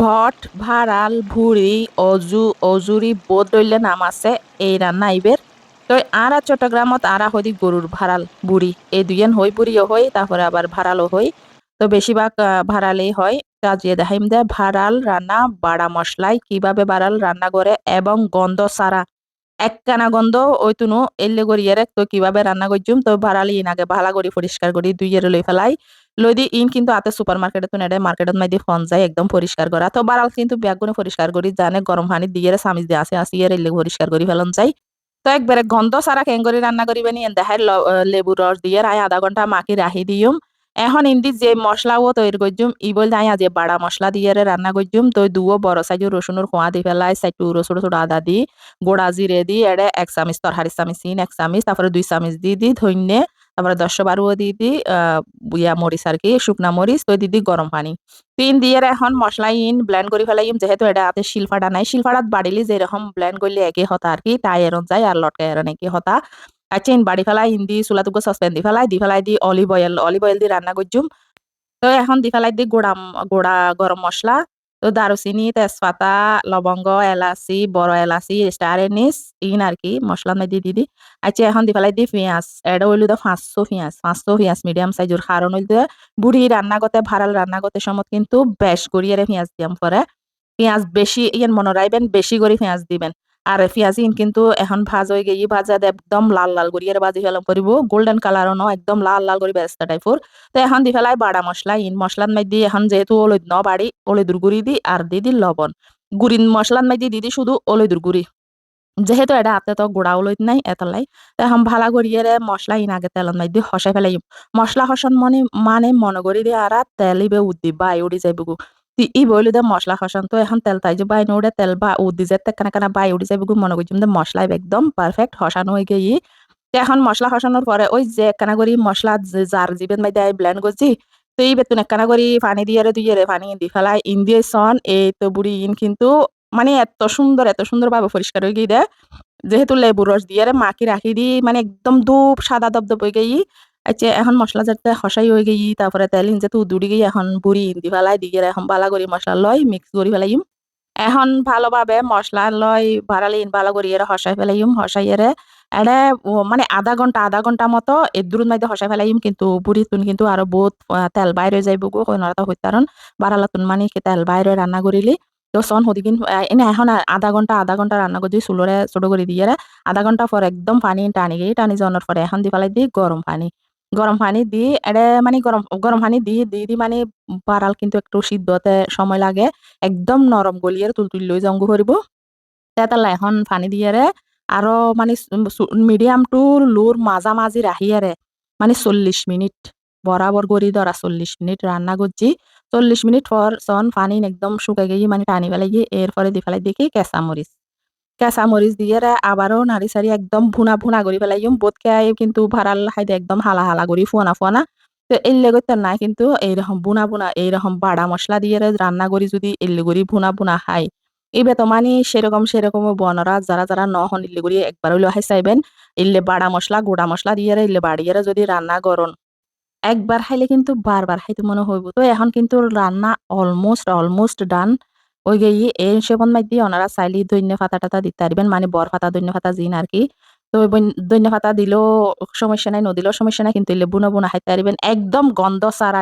ভট, ভাড়াল, ভুড়ি, অজু, অজুরি বোধ রইলে নাম আছে, এই রান্না আইবের তো আরা চট্টগ্রামত আরা হইদি গরুর ভাড়াল বুড়ি এই দুইজন হই বুড়িও হই তারপরে আবার ভাড়ালও হই তো বেশিরভাগ ভাড়ালেই হয়। কাজিয়ে দেখাইম দে, ভাড়াল রান্না বাড়া মশলাই কীভাবে ভাড়াল রান্না করে এবং গন্ধ সারা একখানা গন্ধ ওই তুনু এল্লে গড়িয়ে রেখ তো কীভাবে রান্না করছুম তো ভাড়ালি ইন আগে ভালা করি পরিষ্কার করি দুই এর লই ফেলাই। লই দি ইন কিন্তু আতে সুপার মার্কেটে নেড়ে মার্কেটত মাই দি ফোন যায়, একদম পরিষ্কার করা। তো বারাল কিন্তু ব্যাগ গুনে পরিষ্কার করি, জানে গরম পানি দিয়ে সামিজ দিয়ে আসে, আসি এর পরিষ্কার করি ফেলন চাই তো একবারে গন্ধ সারা কেং করে রান্না করিবে নি দেখাই লেবু রস দিয়ে আয় আধা ঘণ্টা মাখি রাখি দিম এখন ইন্দি যে মশলাও তৈরি করছুম ই বল আই আজ বাড়া মশলা দিয়ে রান্না করছুম তো দুও বড় সাইজের রসুনের খোয়া দি ফেলাই, সাইটু ছোট ছোট আদা দি, গোড়া জিরে দি, এড়ে এক চামিচ তরহারি চামিচ ইন এক চামিচ, তারপরে দুই চামিচ দি দি ধন্যে তারপরে দশ বারো দি দি আহ ইয়া মরিচ আর কি, শুকনা মরিচ, তো দি দি গরম পানি। পিন দিয়ে এখন মশলা ইন ব্লেন্ড করে ফেলাইম যেহেতু এটা হাতে শিলফাটা নাই, শিলফাটাত বাড়িলি যেরকম ব্লেন্ড করলে একই হতা আর কি, তাই এরন যায় আর লটকা এরন একই হতা। আচ্ছা ইন বাড়ি ফেলাই ইন দি চুলা টুকু সসপেন দি ফেলাই দি ফেলাই দি অলিভ অয়েল অলিভ অয়েল দি রান্না করছুম তো এখন দি ফেলাই দি গোড়া গোড়া গরম মশলা তো দারুচিনি, তেজপাতা, লবঙ্গ, এলাচি, বড় এলাচি, স্টার এনিস ইন আর কি, মশলা মধ্যে দি দি। আচ্ছা এখন দি ফেলাই দি পেঁয়াজ এটা হইল তো পাঁচশো পেঁয়াজ পাঁচশো পেঁয়াজ মিডিয়াম সাইজের কারণ হইল বুড়ি রান্না করতে ভাড়াল রান্না করতে সময় কিন্তু বেশ করিয়ে পেঁয়াজ দিয়াম পরে পেঁয়াজ বেশি ইয়ান মনে রাখবেন বেশি করে পেঁয়াজ দিবেন। আর পেঁয়াজ ইন কিন্তু এখন ভাজ হয়ে গিয়ে ভাজা একদম লাল লাল করিয়ে বাজি ফেলাম করিব। গোল্ডেন কালারও ন একদম লাল লাল করে বেস্তা টাইপর তো এখন দি ফেলাই বাড়া মশলা, ইন মশলার মধ্যে এখন যেহেতু ওলদ ন বাড়ি ওলদুর গুড়ি দি আর দি দি লবণ। গুড়িন মশলার মধ্যে দিদি শুধু ওলদুর গুড়ি। যেহেতু এটা হাতে তো গোড়া ওলদ নাই এতলাই তো এখন ভালা করিয়ে মশলা ইন আগে তেলের মধ্যে হসাই ফেলাই মশলা হসন মনে মানে মনে করি দিয়ে আর তেল উদ্দি বাই উড়ি যাইব তি ই বইলে দে মশলা খসান তো এখন তেল তাই যে বাই নোড়ে তেল বা উদ্দি যে তেকানা কানা বাই উড়ি যাইব মনে করছিলাম যে মশলা একদম পারফেক্ট হসানো হয়ে গিয়ে তো এখন মশলা খসানোর পরে ওই যে একখানা করি মশলা যার জিবেন মাই দেয় ব্লেন্ড করছি, তো এই বেতন একখানা করি পানি দিয়ে দুই রে, পানি দি ফেলাই, ইন দিয়ে সন, এই তো বুড়ি ইন কিন্তু মানে এত সুন্দর এত সুন্দর ভাবে পরিষ্কার হয়ে গিয়ে দেয় যেহেতু লেবুর রস দিয়ে রে মাখি রাখি দি মানে একদম ধূপ সাদা দবদব হয়ে গেই আচ্ছা এখন মশলা যাতে হসাই হয়ে গেই, তারপরে তেল ইন যেহেতু দুড়ি গিয়ে এখন বুড়ি দি ফেলাই দিয়ে এখন বালা করি মশলা লয় মিক্স করি ফেলাইম। এখন ভালোভাবে মশলা লয় ভাড়ালি ইন ভালো করি এরা হসাই ফেলাইম, হসাই এরে এড়ে মানে আধা ঘণ্টা আধা ঘণ্টা মতো এদুর মধ্যে হসাই ফেলাইম, কিন্তু বুড়ি তুন কিন্তু আরও বহুত তেল বাইরে যাইব গো, কই নড়াটা হইতারন বাড়ালা তুন মানে তেল বাইরে রান্না করিলি। তো সন হদিকিন এনে এখন আধা ঘণ্টা আধা ঘণ্টা রান্না করছি চুলরে ছোট করে দিয়ে আধা ঘণ্টা পর একদম পানি টানি গিয়ে টানি যাওয়ার পরে এখন দি ফেলাই দি গরম পানি। গরম পানি দি এড়ে মানে গরম গরম পানি দি দি দি মানে বাড়াল কিন্তু একটু সিদ্ধ হতে সময় লাগে, একদম নরম গলিয়ে তুল তুল লই যাও করিব তেতালা এখন পানি দিয়ে রে আরও মানে মিডিয়াম টু লোর মাঝামাঝি রাখিয়ারে মানে চল্লিশ মিনিট বরাবর করি ধরা চল্লিশ মিনিট রান্না করছি চল্লিশ মিনিট পর সন পানি একদম শুকাই গিয়ে মানে টানি ফেলাই গিয়ে এরপরে দি ফেলাই দেখি কেঁচা মরিচ কেঁচা মরিচ দিয়ে আবারও নাড়ি সারি একদম ভুনা ভুনা করে ফেলাই বোধকে কিন্তু ভাড়াল হাইদে একদম হালা হালা করি ফুয়ানা ফুয়ানা তো এল্লে করতে নাই কিন্তু এইরকম বুনা বুনা এইরকম বাড়া মশলা দিয়ে রান্না করি যদি এল্লে করি ভুনা ভুনা খাই এবে তো মানে সেরকম সেরকম বনরা যারা যারা নহন ইল্লে করি একবার হইল হাই চাইবেন ইল্লে বাড়া মশলা গোড়া মশলা দিয়ে ইল্লে বাড়িয়ে যদি রান্না করন একবার খাইলে কিন্তু বারবার খাইতে মনে হইব তো এখন কিন্তু রান্না অলমোস্ট অলমোস্ট ডান ওই গিয়ে এই সেবন মাই দিয়ে ওনারা চাইলে দৈন্য ফাতা টাতা দিতে পারবেন মানে বর ফাতা, দৈন্য ফাতা জিন আর কি তো দৈন্য ফাতা দিলেও সমস্যা নাই, নদিলেও সমস্যা নাই, কিন্তু লেবু নবু হাইতে পারবেন, একদম গন্ধ সারা